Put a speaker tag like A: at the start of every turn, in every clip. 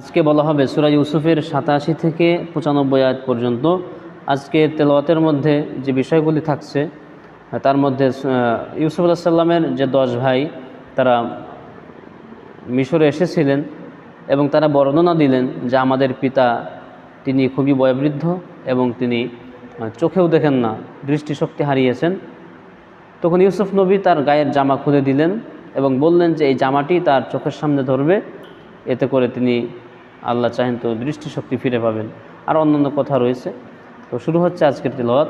A: আজকে বলা হবে সুরা ইউসুফের সাতাশি থেকে পঁচানব্বই আয়াত পর্যন্ত। আজকে তেলাওয়াতের মধ্যে যে বিষয়গুলি থাকছে, তার মধ্যে ইউসুফ আল্লাহ সাল্লামের যে দশ ভাই, তারা মিশরে এসেছিলেন এবং তারা বর্ণনা দিলেন যে আমাদের পিতা তিনি খুবই বয়োবৃদ্ধ এবং তিনি চোখেও দেখেন না, দৃষ্টিশক্তি হারিয়েছেন। তখন ইউসুফ নবী তার গায়ের জামা খুলে দিলেন এবং বললেন যে এই জামাটি তার চোখের সামনে ধরবে, এতে করে তিনি আল্লাহ চাহেন তো দৃষ্টিশক্তি ফিরে পাবেন আর অন্যান্য কথা রয়েছে তো শুরু হচ্ছে আজকের তিলওয়াত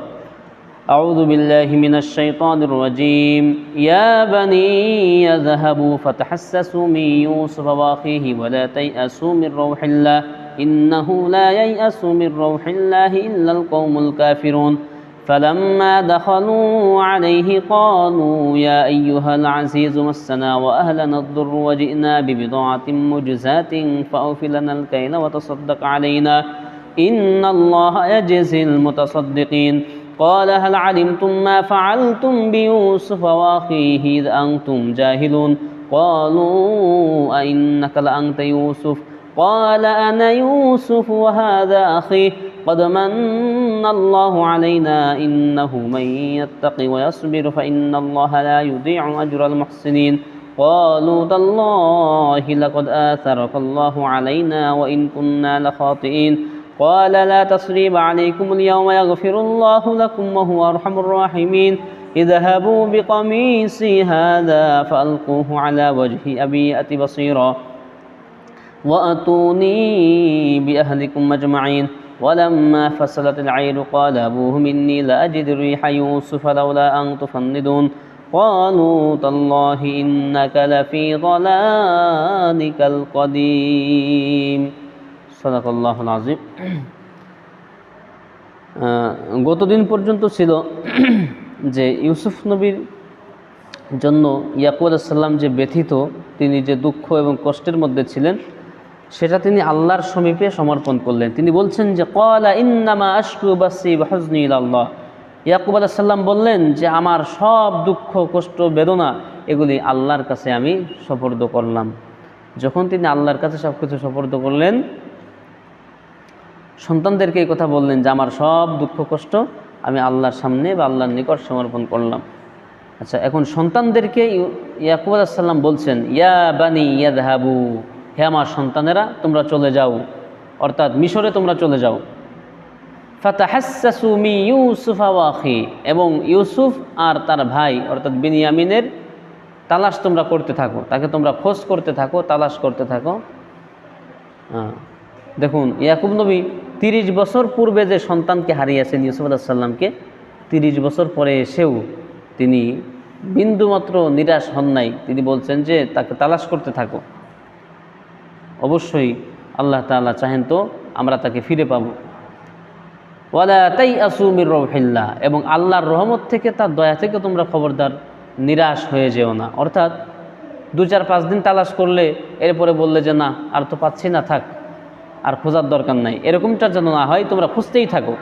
A: أعوذ بالله من الشيطان الرجيم يا بني يذهبوا فتحسسوا من يوسف وأخيه ولا تيأسوا من روح الله إنه لا ييأس من روح الله إلا القوم الكافرون فلما دخلوا عليه قالوا يا أيها العزيز مسنا وأهلنا الضر وجئنا ببضاعة مجزاة فأوف لنا الكيل وتصدق علينا. إن الله يجزي المتصدقين. قال هل علمتم ما فعلتم بيوسف وأخيه إذ أنتم جاهلون؟ قالوا أئنك لأنت يوسف؟ قال أنا يوسف وهذا أخي. قد من الله علينا إنه من يتق ويصبر فإن الله لا يضيع أجر المحسنين قالوا تالله لقد آثرك الله علينا وإن كنا لخاطئين قال لا تصريب عليكم اليوم يغفر الله لكم وهو أرحم الراحمين اذهبوا بقميصي هذا فألقوه على وجه أبي أتي بصيرا وأتوني بأهلكم أجمعين ولما فصلت العير قال أبوهم إني لأجد ريح يوسف لولا أن تفندون قالوا تالله إنك لفي ضلالك القديم صدق الله العظيم আহ, গতদিন পর্যন্ত ছিল যে ইউসুফ নবীর জন্য ইয়াকুব আলাইসাল্লাম যে ব্যথিত তিনি যে দুঃখ এবং কষ্টের মধ্যে ছিলেন সেটা তিনি আল্লাহর সমীপে সমর্পণ করলেন। তিনি বলছেন যে কলা ইন্নামা আশকু বাসি হজনি আল্লাহ ইয়াকুব আলাইসাল্লাম বললেন যে, আমার সব দুঃখ, কষ্ট, বেদনা, এগুলি আল্লাহর কাছে আমি সফর্দ করলাম। যখন তিনি আল্লাহর কাছে সব কিছু সফর্দ করলেন, সন্তানদেরকে এই কথা বললেন যে, আমার সব দুঃখ, কষ্ট আমি আল্লাহর সামনে বা আল্লাহর নিকট সমর্পণ করলাম। আচ্ছা এখন সন্তানদেরকে ইয়াকুব আলাইসাল্লাম বলছেন, ইয়া বানি ইয়া দাহাবু হে আমার সন্তানেরা, তোমরা চলে যাও। অর্থাৎ মিশরে তোমরা চলে যাও। ফাতাহাসসাসু মি ইউসুফ আওয়াখি এবং ইউসুফ আর তার ভাই, অর্থাৎ বিনিয়ামিনের, তালাশ তোমরা করতে থাকো। তাকে তোমরা খোঁজ করতে থাকো, তালাশ করতে থাকো। দেখুন, ইয়াকুব নবী তিরিশ বছর পূর্বে যে সন্তানকে হারিয়েছেন ইউসুফ আলাহ সাল্লামকে তিরিশ বছর পরে এসেও তিনি বিন্দুমাত্র নিরাশ হন নাই। তিনি বলছেন যে, তাকে তালাশ করতে থাকো। অবশ্যই আল্লাহ তাআলা চাহেন তো আমরা তাকে ফিরে পাব। ওয়ালা তাই আসুমির রহিল্লা এবং আল্লাহর রহমত থেকে তার দয়া থেকে তোমরা খবরদার, নিরাশ হয়ে যেও না। অর্থাৎ দু চার পাঁচ দিন তালাশ করলে, এরপরে বললে যে না, আর তো পাচ্ছি না, থাক, আর খোঁজার দরকার নাই। এরকমটা যেন না হয়, তোমরা খুঁজতেই থাকো।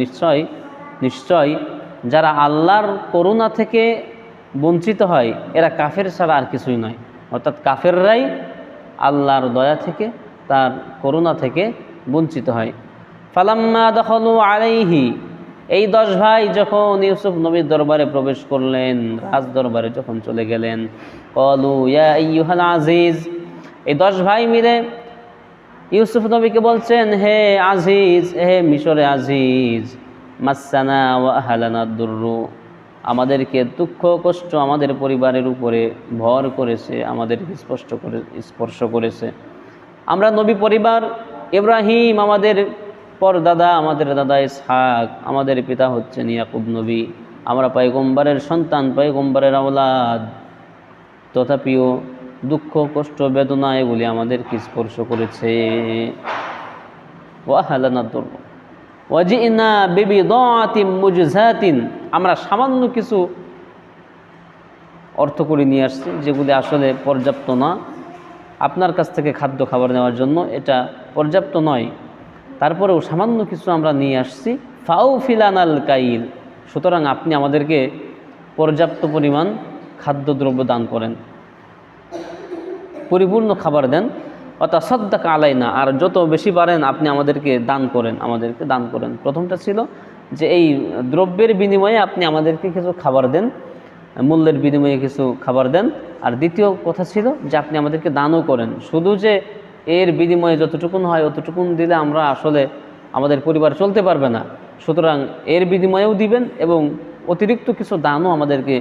A: নিশ্চয় নিশ্চয়, যারা আল্লাহর করুণা থেকে বঞ্চিত হয়, এরা কাফের ছাড়া আর কিছুই নয়। অর্থাৎ কাফেররাই আল্লাহর দয়া থেকে, তার করুণা থেকে বঞ্চিত হয়। ফালাম্মা দখলু আলাইহি, এই দশ ভাই যখন ইউসুফ নবীর দরবারে প্রবেশ করলেন, রাজ দরবারে যখন চলে গেলেন, কলু ইয়া আজিজ, এই দশ ভাই মিলে ইউসুফ নবীকে বলছেন, হে আজিজ, হে মিশরে আজিজ, মাসানা ও আহালানা দুর্রু। আমাদেরকে দুঃখ কষ্ট আমাদের পরিবারের উপরে ভর করেছে, আমাদেরকে স্পষ্ট করে, স্পর্শ করেছে। আমরা নবী পরিবার, ইব্রাহিম আমাদের পরদাদা, আমাদের দাদা ইসহাক, আমাদের পিতা হচ্ছেন ইয়াকুব নবী, আমরা পয়গম্বরের সন্তান, পয়গম্বরের আওলাদ। তথাপিও দুঃখ, কষ্ট বেদনা এগুলি আমাদেরকে স্পর্শ করেছে। ওয়াহালানা দুর ওয়াজিনা বিবি দাতিম মুজজাতিন। আমরা সামান্য কিছু অর্থ করে নিয়ে আসছি, যেগুলি আসলে পর্যাপ্ত না। আপনার কাছ থেকে খাদ্য খাবার নেওয়ার জন্য এটা পর্যাপ্ত নয়। তারপরেও সামান্য কিছু আমরা নিয়ে আসছি। ফাউ ফিলানাল কাইল, সুতরাং আপনি আমাদেরকে পর্যাপ্ত পরিমাণ খাদ্যদ্রব্য দান করেন। পরিপূর্ণ খাবার দেন। অর্থাৎ সদ্দাকা আলাই না আর যত বেশি পারেন আপনি আমাদেরকে দান করেন, আমাদেরকে দান করেন। প্রথমটা ছিল যে এই দ্রব্যের বিনিময়ে আপনি আমাদেরকে কিছু খাবার দেন, মূল্যের বিনিময়ে কিছু খাবার দেন। আর দ্বিতীয় কথা ছিল যে আপনি আমাদেরকে দানও করেন। শুধু যে এর বিনিময়ে যতটুকুন হয় অতটুকুন দিলে আমরা আসলে আমাদের পরিবার চলতে পারবে না। সুতরাং এর বিনিময়েও দিবেন এবং অতিরিক্ত কিছু দানও আমাদেরকে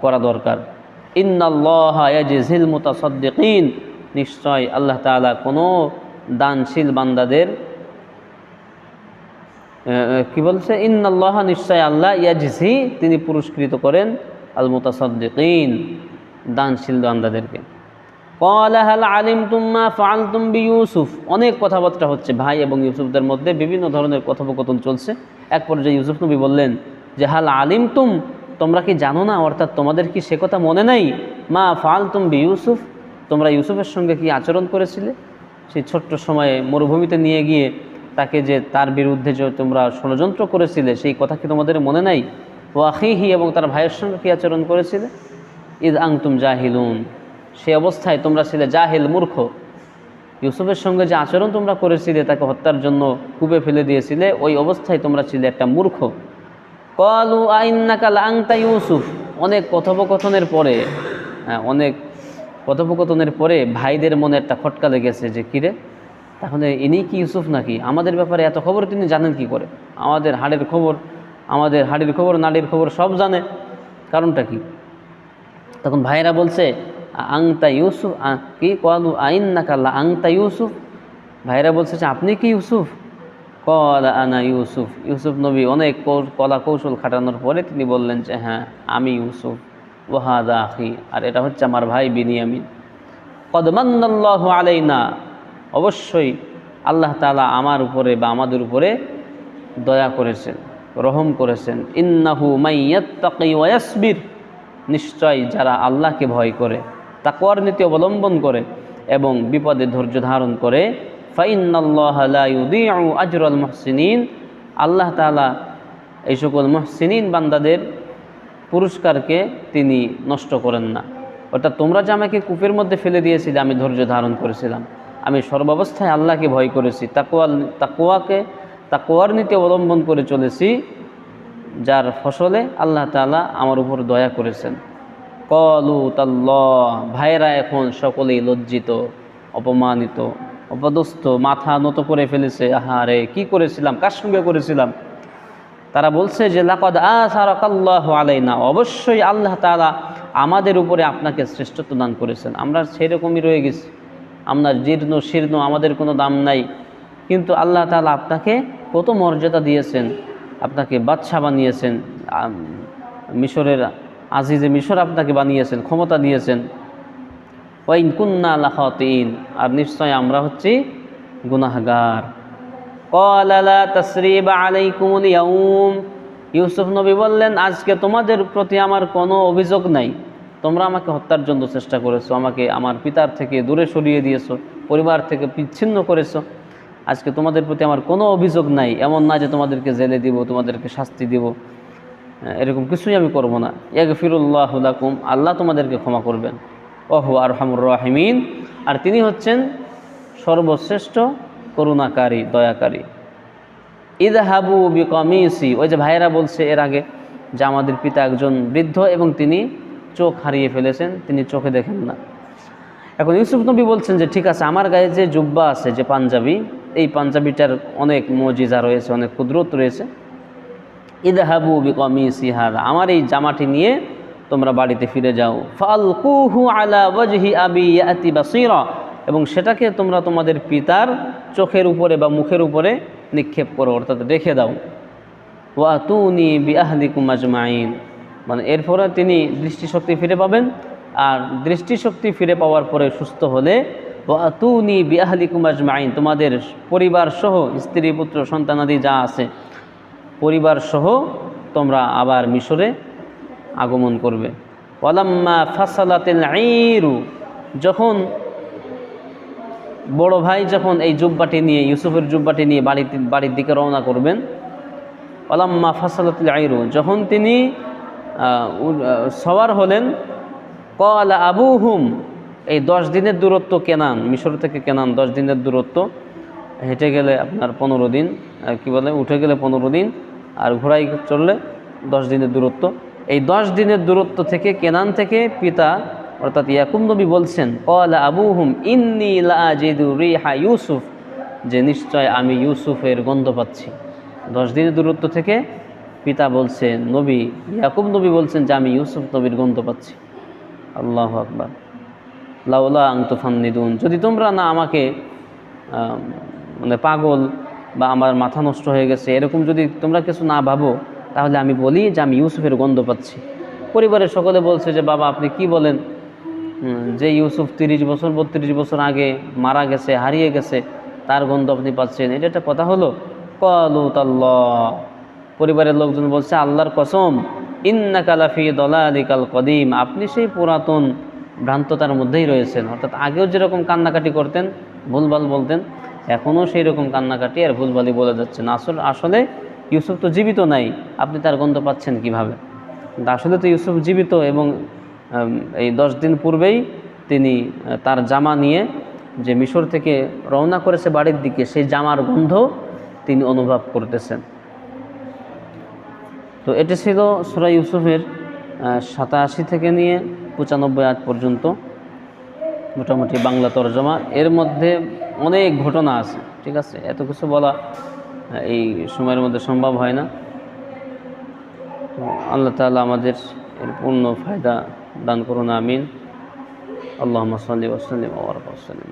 A: করা দরকার। ইন্নাল্লাহিল মুতাসদ্দিকিন। নিশ্চয় আল্লাহ তালা কোনো দানশীল বান্দাদের কি বলছে? ইন্নআল্লাহ নিশ্চয় আল্লাহ ইয়াজিজি তিনি পুরস্কৃত করেন আল মুতাসদ্দিন দানশীল বান্দাদেরকে। কলাহাল আলিম তুম্মা ফাল তুম্বি ইউসুফ অনেক কথাবার্তা হচ্ছে ভাই এবং ইউসুফদের মধ্যে বিভিন্ন ধরনের কথোপকথন চলছে। এক পর্যায়ে ইউসুফ নবী বললেন যে, হাল আলিম তুম তোমরা কি জানো না? অর্থাৎ তোমাদের কি সে কথা মনে নেই? মা ফাল তুম্বি ইউসুফ তোমরা ইউসুফের সঙ্গে কি আচরণ করেছিলে? সেই ছোট্ট সময়ে মরুভূমিতে নিয়ে গিয়ে তাকে যে তার বিরুদ্ধে যে তোমরা ষড়যন্ত্র করেছিলে সেই কথা কি তোমাদের মনে নাই? ওয়াহিহি এবং তার ভাইয়ের সঙ্গে কি আচরণ করেছিলে? ঈদ আংতুম জাহিলুন। সে অবস্থায় তোমরা ছিলে জাহিল মূর্খ। ইউসুফের সঙ্গে যে আচরণ তোমরা করেছিলে তাকে হত্যার জন্য কূপে ফেলে দিয়েছিলে ওই অবস্থায় তোমরা ছিলে একটা মূর্খ। কলু আইন্নাকাল আংতা ইউসুফ। অনেক কথোপকথনের পরে হ্যাঁ, অনেক কথোপকথনের পরে ভাইদের মনে একটা খটকা লেগেছে যে কিরে তাহলে ইনি কি ইউসুফ নাকি? আমাদের ব্যাপারে এত খবর তিনি জানেন কি করে? আমাদের হাড়ের খবর, আমাদের হাড়ির খবর, নাড়ির খবর সব জানে। কারণটা কি? তখন ভাইরা বলছে, আংতা ইউসুফ কি কলু আইন না কাল্লা আংতা ইউসুফ? ভাইরা বলছে যে, আপনি কি ইউসুফ? কল আনা ইউসুফ। ইউসুফ নবী অনেক কলা কৌশল খাটানোর পরে তিনি বললেন যে হ্যাঁ আমি ইউসুফ। ওহাদা আখি। আর এটা হচ্ছে আমার ভাই বিনিয়ামিন। কদমান্নাল্লাহু আলাইনা। অবশ্যই আল্লাহ তালা আমার উপরে বা আমাদের উপরে দয়া করেছেন, রহম করেছেন। ইন্নাহু মাইয়াত্তাকি নিশ্চয় যারা আল্লাহকে ভয় করে, তাকওয়ার নীতি অবলম্বন করে এবং বিপদে ধৈর্য ধারণ করে, ফাইন্নাল্লাহ আজরাল মুহসিনিন। আল্লাহ তালা এই সকল মুহসিনিন বান্দাদের পুরস্কারকে তিনি নষ্ট করেন না। অর্থাৎ তোমরা যে আমাকে কূপের মধ্যে ফেলে দিয়েছিলে, আমি ধৈর্য ধারণ করেছিলাম। আমি সর্বাবস্থায় আল্লাহকে ভয় করেছি তাকুয়া তাকুয়াকে তাকুয়ার নীতি অবলম্বন করে চলেছি, যার ফসলে আল্লাহ তাআলা আমার উপর দয়া করেছেন। কলু তাল্লাহ ভাইরা এখন সকলেই লজ্জিত, অপমানিত, অপদস্থ, মাথা নত করে ফেলেছে। আহারে, কি করেছিলাম? কার সঙ্গে করেছিলাম? তারা বলছে যে, লাকদ আসারাকাল্লাহ আলাইনা। অবশ্যই আল্লাহ তাআলা আমাদের উপরে আপনাকে শ্রেষ্ঠত্ব দান করেছেন। আমরা সেরকমই রয়ে গেছি। আমরা জীর্ণ, শীর্ণ, আমাদের কোনো দাম নাই। কিন্তু আল্লাহ তালা আপনাকে কত মর্যাদা দিয়েছেন। আপনাকে বাদশা বানিয়েছেন। মিশরের আজিজে মিশর আপনাকে বানিয়েছেন, ক্ষমতা দিয়েছেন। ওয়াইন কুন্না লাখাতিন আর নিশ্চয় আমরা হচ্ছি গুনাহগার। ইউসুফ নবী বললেন, আজকে তোমাদের প্রতি আমার কোনো অভিযোগ নাই। তোমরা আমাকে হত্যার জন্য চেষ্টা করেছ, আমাকে আমার পিতার থেকে দূরে সরিয়ে দিয়েছ, পরিবার থেকে বিচ্ছিন্ন করেছ। আজকে তোমাদের প্রতি আমার কোনো অভিযোগ নাই। এমন না যে তোমাদেরকে জেলে দিব, তোমাদেরকে শাস্তি দিব। এরকম কিছুই আমি করব না। ইয়াকে ফিরুল্লাহ লাকুম, আল্লাহ তোমাদেরকে ক্ষমা করবেন। ওহু আর হামুর রাহিমিন। আর তিনি হচ্ছেন সর্বশ্রেষ্ঠ করুণাকারী, দয়াকারী। ঈদ ইদহাবু বিকমিসি, ওই যে ভাইয়েরা বলছে এর আগে যে আমাদের পিতা একজন বৃদ্ধ এবং তিনি চোখ হারিয়ে ফেলেছেন, তিনি চোখে দেখেন না। এখন ইউসুফ নবী বলছেন যে, ঠিক আছে, আমার গায়ে যে জুব্বা আছে, যে পাঞ্জাবি, এই পাঞ্জাবিটার অনেক মজিজা রয়েছে, অনেক কুদরত রয়েছে। ঈদ হাবু ইদহাবু বিকমিসি হার আমার এই জামাটি নিয়ে তোমরা বাড়িতে ফিরে যাও। ফালকুহু আলা ওয়াজহি আবি ইয়াতি বাসীরা। এবং সেটাকে তোমরা তোমাদের পিতার চোখের উপরে বা মুখের উপরে নিক্ষেপ করো, অর্থাৎ রেখে দাও। ওয়া ওয়াতুনি বিআহলিকুম আজমাইন। মানে এরপরে তিনি দৃষ্টিশক্তি ফিরে পাবেন, আর দৃষ্টিশক্তি ফিরে পাওয়ার পরে সুস্থ হলে ওয়া ওয়াতুনি বিআহলিকুম আজমাইন। তোমাদের পরিবার সহ স্ত্রী, পুত্র সন্তানাদি যা আছে পরিবার সহ তোমরা আবার মিশরে আগমন করবে। ওয়ালাম্মা ফাসালাতিল আইরু যখন বড় ভাই যখন এই জুব্বাটি নিয়ে, ইউসুফের জুব্বাটি নিয়ে বাড়িতে, বাড়ির দিকে রওনা করবেন ওলাম্মা ফাসালাতুল আইরু, যখন তিনি সওয়ার হলেন কলা আবু হুম এই দশ দিনের দূরত্ব কেনান, মিশর থেকে কেনান দশ দিনের দূরত্ব, হেঁটে গেলে আপনার পনেরো দিন আর কি বলে, উঠে গেলে পনেরো দিন, আর ঘোড়ায় চললে দশ দিনের দূরত্ব। এই দশ দিনের দূরত্ব থেকে, কেনান থেকে পিতা অর্থাৎ ইয়াকুব নবী বলছেন কলা আবু হুম ইন্নি রিহা ইউসুফ। যে নিশ্চয় আমি ইউসুফের গন্ধ পাচ্ছি। দশ দিনের দূরত্ব থেকে পিতা বলছেন নবী, ইয়াকুব নবী বলছেন যে আমি ইউসুফ নবীর গন্ধ পাচ্ছি। আল্লাহ আকবার। লাউলা আংতুফান্নিদুন যদি তোমরা না আমাকে মানে পাগল বা আমার মাথা নষ্ট হয়ে গেছে, এরকম যদি তোমরা কিছু না ভাবো, তাহলে আমি বলি যে আমি ইউসুফের গন্ধ পাচ্ছি। পরিবারের সকলে বলছে যে, বাবা, আপনি কি বলেন? যে ইউসুফ তিরিশ বছর, বত্রিশ বছর আগে মারা গেছে, হারিয়ে গেছে, তার গন্ধ আপনি পাচ্ছেন। এটা একটা কথা হলো, কলু তাল্লাহ। পরিবারের লোকজন বলছে, আল্লাহর কসম ইন্না কালাফি দলালিকাল কদিম। আপনি সেই পুরাতন ভ্রান্ততার মধ্যেই রয়েছেন। অর্থাৎ আগেও যেরকম কান্নাকাটি করতেন, ভুলভাল বলতেন, এখনও সেই রকম কান্নাকাটি আর ভুলভালই বলে যাচ্ছেন আসল আসলে ইউসুফ তো জীবিত নাই। আপনি তার গন্ধ পাচ্ছেন কীভাবে? আসলে তো ইউসুফ জীবিত এবং এই দশ দিন পূর্বেই তিনি তার জামা নিয়ে যে মিশর থেকে রওনা করেছে বাড়ির দিকে, সেই জামার গন্ধ তিনি অনুভব করতেছেন। তো এটি ছিল সুরা ইউসুফের সাতাশি থেকে নিয়ে পঁচানব্বই আজ পর্যন্ত। মোটামুটি বাংলা তরজমা। এর মধ্যে অনেক ঘটনা আছে, ঠিক আছে? এত কিছু বলা এই সময়ের মধ্যে সম্ভব হয় না। তো আল্লাহ তাআলা আমাদের এর পূর্ণ ফায়দা দান করুন আমিন। আল্লাহ সাল্লি ওসাল্লিম ওসাল্লিম